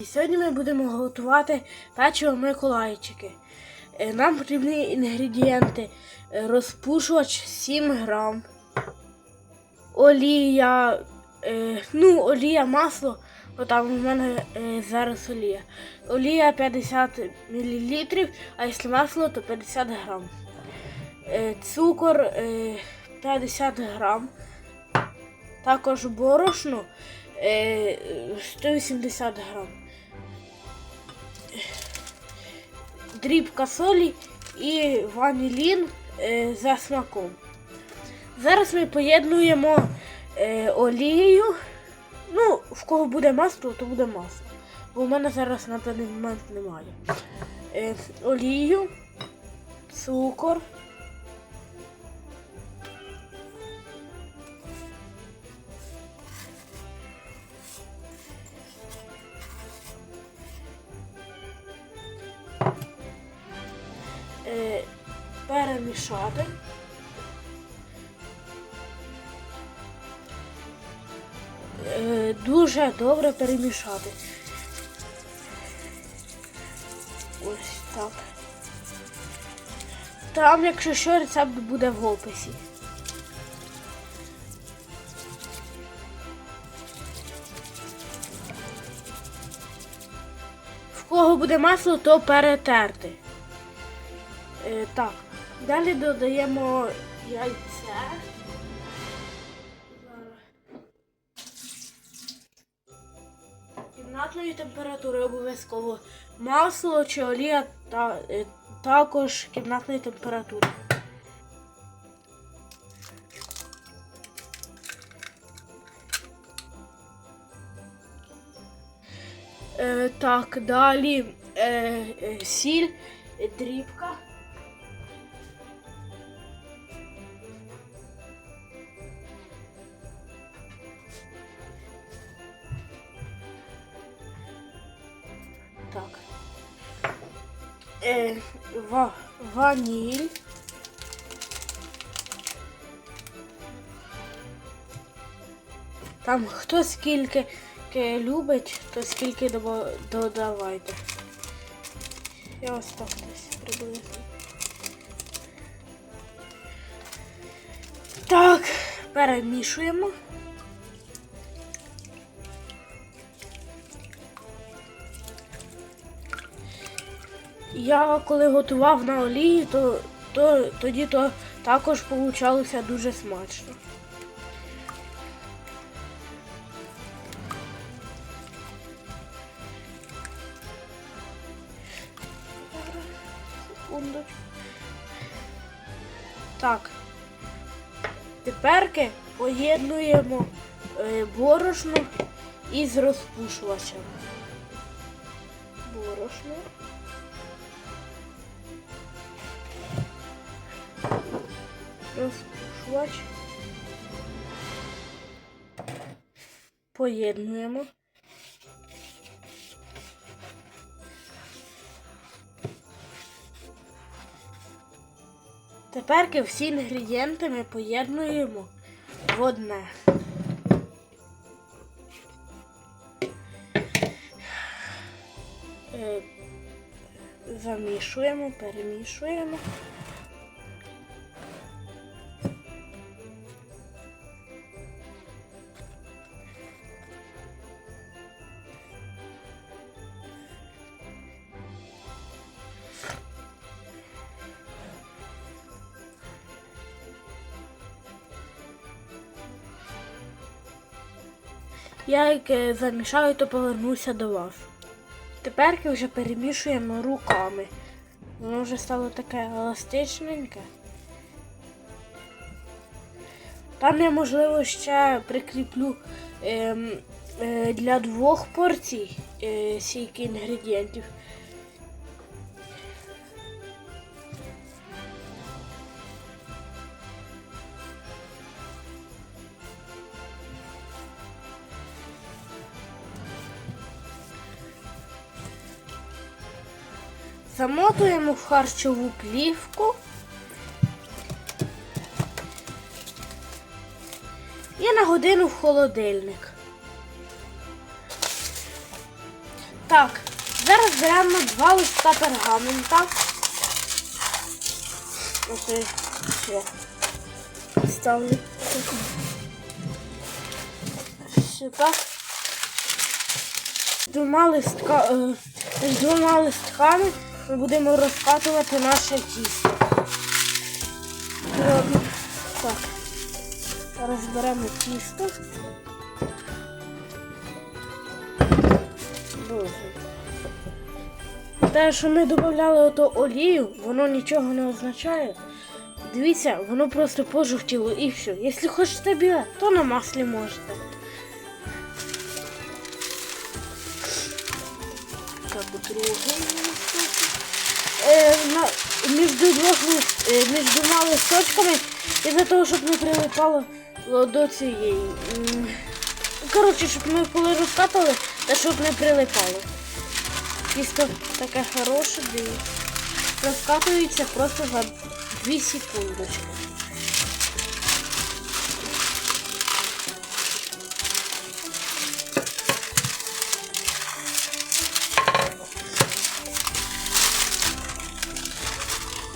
І сьогодні ми будемо готувати печиво Миколайчики. Е, Нам потрібні інгредієнти: Е, розпушувач 7 грам, олія, е, ну, олія, масло. О, там у мене зараз олія. Олія 50 мл, а якщо масло, то 50 грам. Цукор е, 50 грам. Також борошно е, 180 грам. Дрібка солі і ванілін е, за смаком. Зараз ми поєднуємо е, олією. Ну, в кого буде масло, то буде масло. Бо в мене зараз на даний момент немає. Е, олію, цукор. Е, перемішати. Е, дуже добре перемішати. Ось так. Там, якщо що, рецепт буде в описі. В кого буде масло, то перетерти. Е, так, далі додаємо яйце. Кімнатної температури обов'язково. Масло чи олія та, е, також кімнатної температури. Е, так, далі е, е, сіль, е, дрібка. Е, ва, ваніль. Там хто скільки любить, то скільки додавайте. Я десь приблизно. Так, перемішуємо. Я коли готував на олії, то, то тоді то також получалося дуже смачно. Так. Теперки поєднуємо е, борошно із розпушувачем. Борошно. Розпушувач. Поєднуємо. Тепер всі інгредієнти ми поєднуємо в одне. Е, Замішуємо, перемішуємо. Я як е, замішаю, то повернуся до вас. Тепер вже перемішуємо руками. Воно вже стало таке еластичненьке. Там я, можливо, ще прикріплю ем, е, для двох порцій е, стільки інгредієнтів. Замотуємо в харчову плівку. І на годину в холодильник. Так, зараз беремо два листа пергамента. Я ще ставлю. так. Двома листка, е, з двома листками ми будемо розкатувати наше тісто. Так. Зараз беремо тісто. Те, що ми додавали ото олію, воно нічого не означає. Дивіться, воно просто пожовтіло і все. Якщо хочете біле, то на маслі можете. Так, другий між, двох, е, між двома листочками, і для того, щоб не прилипало до цієї. Коротше, щоб ми коли розкатали, та щоб не прилипало. Тісто таке хороше, дивіться. Розкатується просто за 2 секундочки.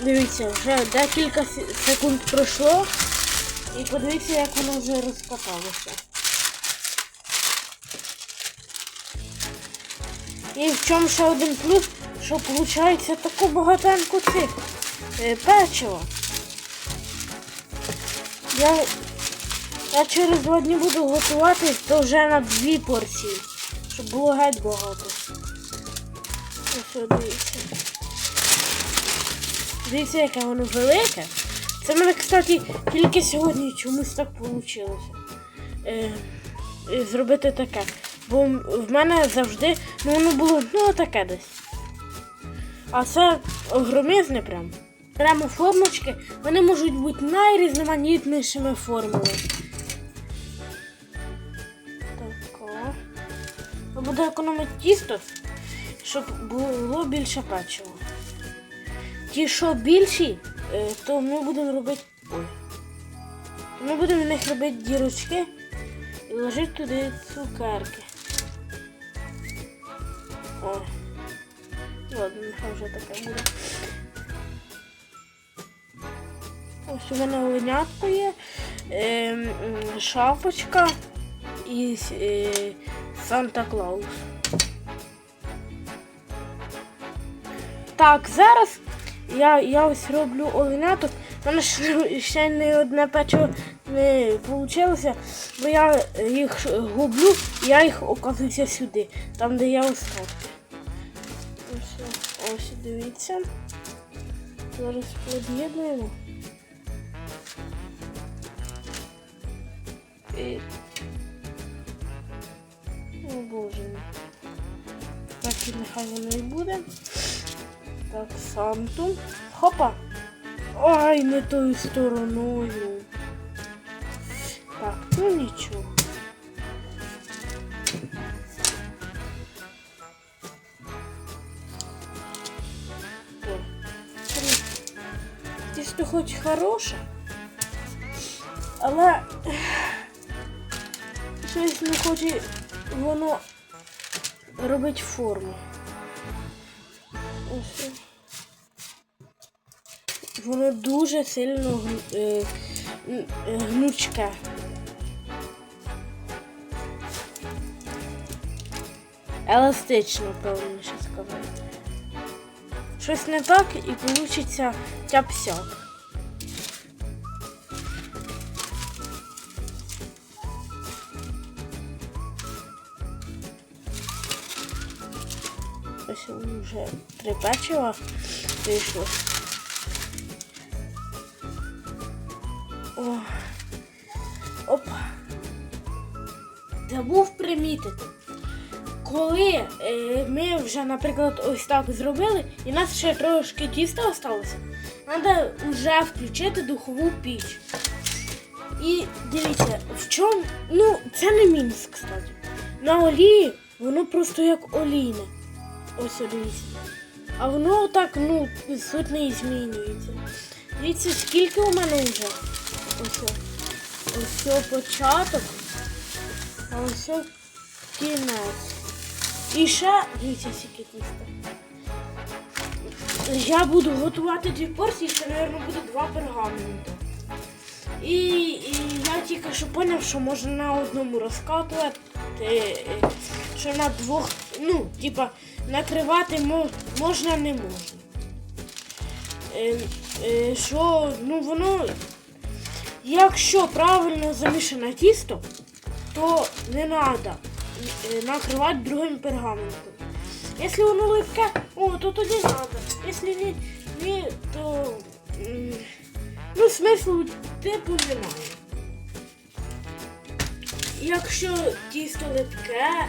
Дивіться, вже декілька секунд пройшло. І подивіться, як воно вже розкаталося. І в чому ще один плюс, що виходить таку багатеньку цих е, печива. Я, я через два дні буду готувати, то вже на дві порції, щоб було геть багато. Ось дивіться. Дивіться, яке воно велике. Це в мене, кстати, тільки сьогодні чомусь так вийшло. Е, е, зробити таке. Бо в мене завжди ну, воно було ну таке десь. А це огромезне прям. Прямо формочки, вони можуть бути найрізноманітнішими формами. Тако. Буде економити тісто, щоб було більше печива. Ті, що більші, е, то ми будемо робити. Ой. Ми будемо в них робити дірочки і ложити туди цукерки. О. Ладно, нехай вже таке буде. Ось у мене оленятко є, е, шапочка і е, Санта Клаус. Так, зараз я, я ось роблю оленяток. У мене ще, не одне печиво не вийшло, бо я їх гублю, я їх оказуюся сюди, там де я остатки. Ось, ось дивіться. Зараз під'єднуємо. І... О боже. Так і нехай воно і буде. Так, Санту. Хопа. Ой, не тою стороною. Так, ну нічого. О, три. Тісто хоч хороше, але щось не хоче воно робить форму. Ось. Воно дуже сильно е, е, гнучке. Еластично, правильніше сказати. Щось не так і вийде тяп-сяп. Вже три печива вийшло. О. Опа. Забув примітити. Коли е, ми вже, наприклад, ось так зробили, і нас ще трошки тіста залишилося, треба вже включити духову піч. І дивіться, в чому. Ну, це не мінус, кстати. На олії воно просто як олійне. Ось дивіться. А воно так, ну, суть не змінюється. Дивіться, скільки у мене вже. Ось. Ось початок. А ось кінець. І ще, дивіться, скільки тіста. Я буду готувати дві порції, ще, мабуть, буде два пергаменти. І, і я тільки що зрозумів, що можна на одному розкатувати, е, що на двох, ну, типа, накривати можна, не можна. Е, е, що, ну, воно, якщо правильно замішане тісто, то не треба накривати другим пергаментом. Якщо воно липке, о, то тоді треба. Якщо ні, ні то ну, смислу типу немає. Якщо тісто липке,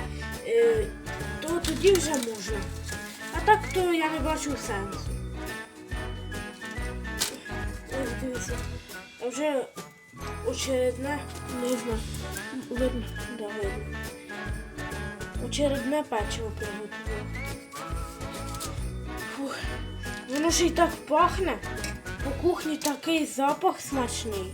е, то тоді вже можна. А так то я не бачу сенсу. Ось дивіться, вже очередне, не знаю, видно, да, видно. Очередне печиво приготувала. Фух. Воно ж і так пахне. По кухні такий запах смачний.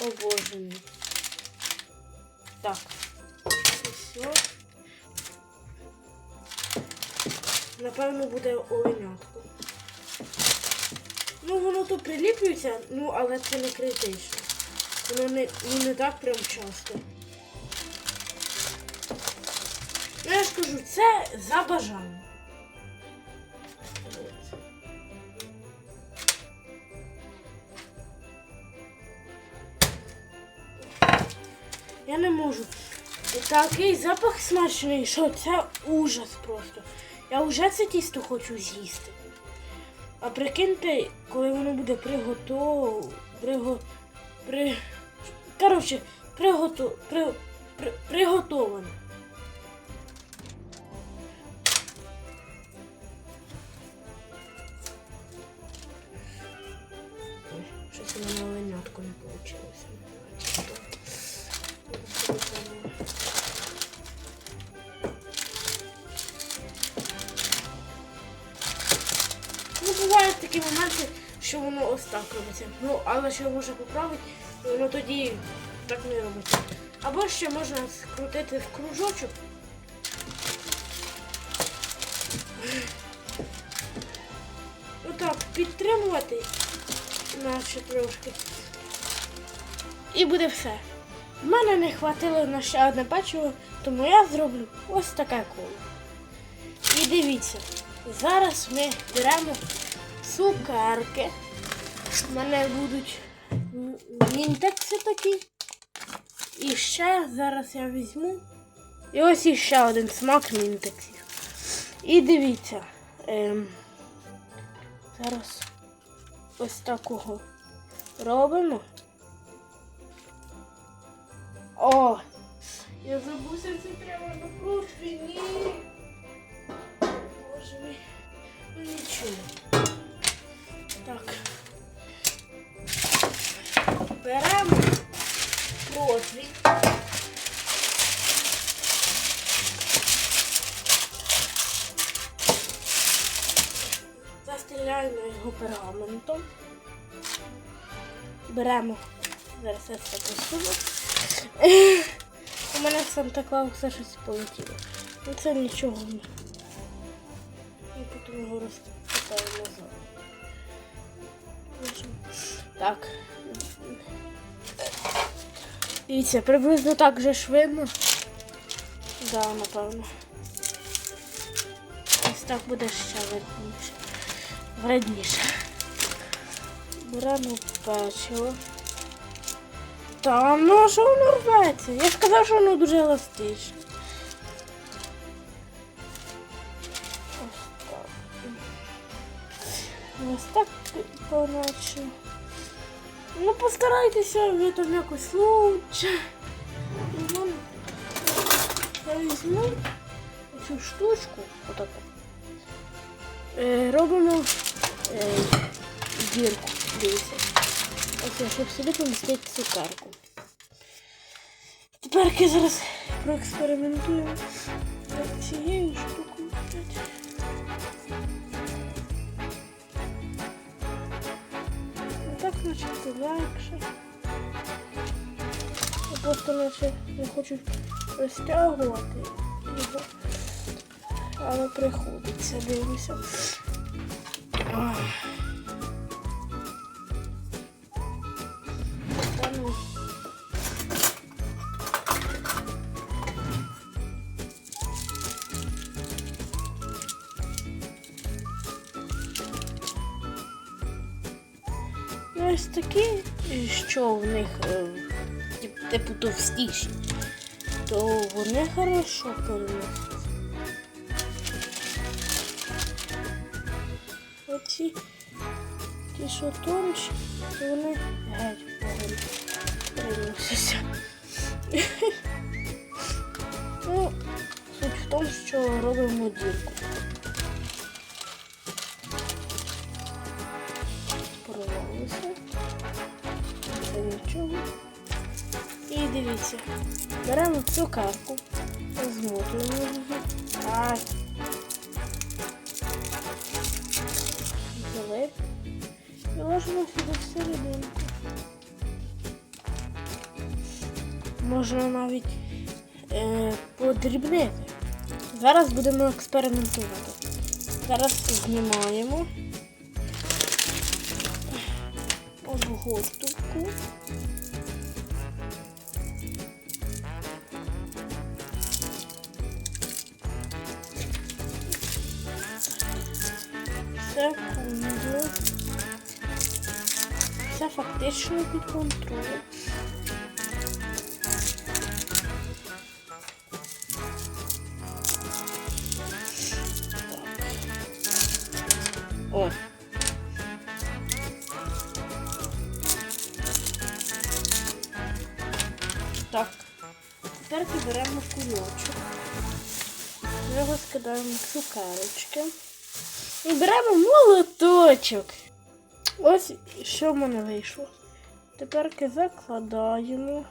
О боже мій. Так. Все. Напевно, буде оленятко. Ну, воно то приліплюється, ну, але це не критично. Воно не, ну, не так прям часто. Ну, я ж кажу, це за бажанням. Я не можу. Такий запах смачний, що це ужас просто. Я вже це тісто хочу з'їсти. А прикиньте, коли воно буде приготов... Приго... При... Коротше, приготов... При... При... приготоване. Щось у що воно ось так робиться. Ну, але ще можна поправити, воно тоді так не робиться. Або ще можна скрутити в кружочок. Отак, підтримувати, наче трошки. І буде все. В мене не хватило на ще одне печиво, тому я зроблю ось таке коло. І дивіться, зараз ми беремо цукерки. У мене будуть мінтекси такі. І ще зараз я візьму. І ось іще один смак мінтексів. І дивіться. Ем, зараз ось такого робимо. О! Я забувся, це треба на прошлій. Ні. Боже мій. Ну нічого. Так. Беремо противень. Застеляємо його пергаментом. Беремо. Зараз я це посуну. У мене Санта Клауса щось полетіло. Ну це нічого не. Я потім його розкатаю назад. Так. Дивіться, приблизно так же ж видно. Да, напевно. Ось так буде ще видніше. Вредніше. Беремо печиво. Та ну що воно рветься? Я сказав, що воно дуже еластичне. Ось так поначе. Ну постарайтеся ви там якось лучше. І Я візьму цю штучку, отаку. Е, робимо е, дірку, дивіться. Ось, щоб сюди помістити цукерку. Тепер зараз проекспериментуємо цією штукою. Так, начебто легше. просто наче не хочу розтягувати його. Але приходиться, дивлюся. Них е, типу товстіші, то вони хорошо переносять. Оці ті, що тонші, то вони геть погано переносяться. ну, суть в тому, що робимо дірку. Дивіться, беремо цукерку, змотуємо її. Так. Взяли. І ложимо сюди всерединку. Можна навіть е, подрібнити. Зараз будемо експериментувати. Зараз знімаємо обгортку. Фактично під контролем. О. Так. Тепер беремо кульочок. В нього скидаємо цукерочки. І беремо молоточок. Ось що в мене вийшло. Тепер закладаємо.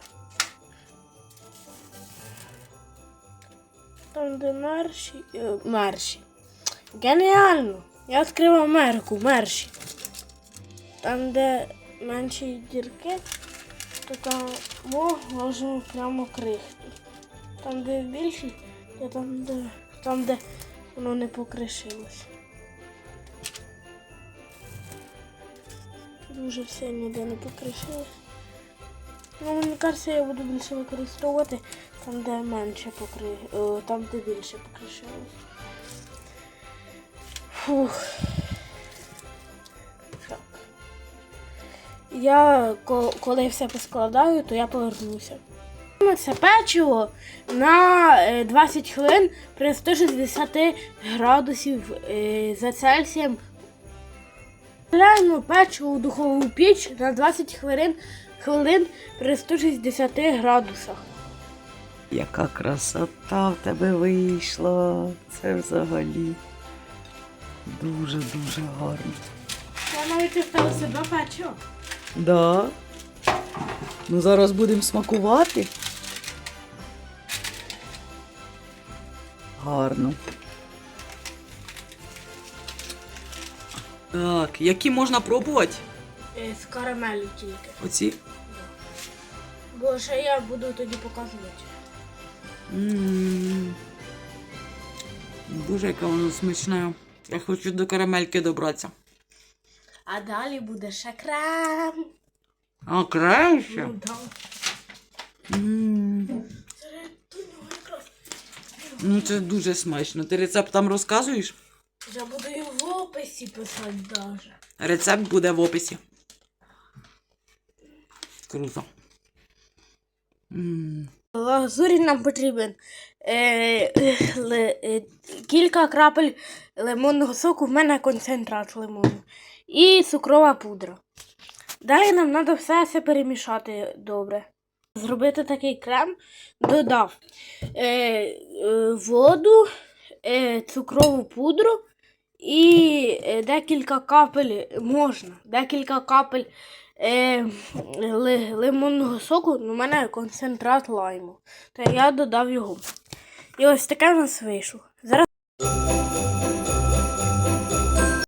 Там, де мерші. е, мерші. Геніально! Я відкрив Америку, мерші. Там, де менші дірки, то там ложимо прямо крихту. Там, де більші, то там, де, там, де воно не покришилось. Дуже все ніде не покришилось. Ну, мені кажеться, я буду більше використовувати там, де менше покри... о, там, де більше покришилось. Фух. Так. Я коли все поскладаю, то я повернуся. Це печиво на е, 20 хвилин при 160 градусів е, за Цельсієм. Вставляємо печиво у духову піч на 20 хвилин, хвилин при 160 градусах. Яка красота в тебе вийшла. Це взагалі дуже-дуже гарно. Я навіть вставила себе печиво. Да. Ну зараз будемо смакувати. Гарно. Так, які можна пробувати? Е, З карамелю тільки. Оці. Бо ще я буду тоді показувати. М. Боже, яке воно смачне. Я хочу до карамельки добратися. А далі буде ще крем. А краще? Ну, да. М. Це до нього якраз. Ну, це дуже смачно. Ти рецепт там розказуєш? Я буду в описі писати даже. Рецепт буде в описі. Круто. М. Лазурі нам потрібен е, ле- е, кілька крапель лимонного соку, в мене концентрат лимону. І цукрова пудра. Далі нам треба все це перемішати добре. Зробити такий крем, додав е, е, воду, е, цукрову пудру і е, декілька капель можна, декілька капель е, ли, лимонного соку, у мене концентрат лайму. Та я додав його. І ось таке в нас вийшло.